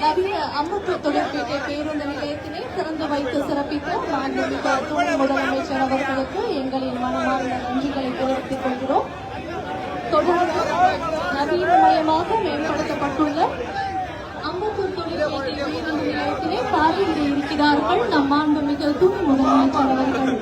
நவீன அம்பத்தூர் தொழிற்பேட்டை பேருந்து நிலையத்தினை திறந்து வைத்து சிறப்பித்த மாண்புமிகு துணை முதலமைச்சர் அவர்களுக்கு எங்களின் மனமார்ந்த நன்றிகளை தெரிவித்துக் கொள்கிறோம். தொடர்ந்து நவீனமயமாக மேம்படுத்தப்பட்டுள்ள அம்பத்தூர் தொழிற்பேட்டை பேருந்து நிலையத்தினை பார்வையிட இருக்கிறார்கள் நம் மாண்புமிகு துணை முதலமைச்சர் அவர்கள்.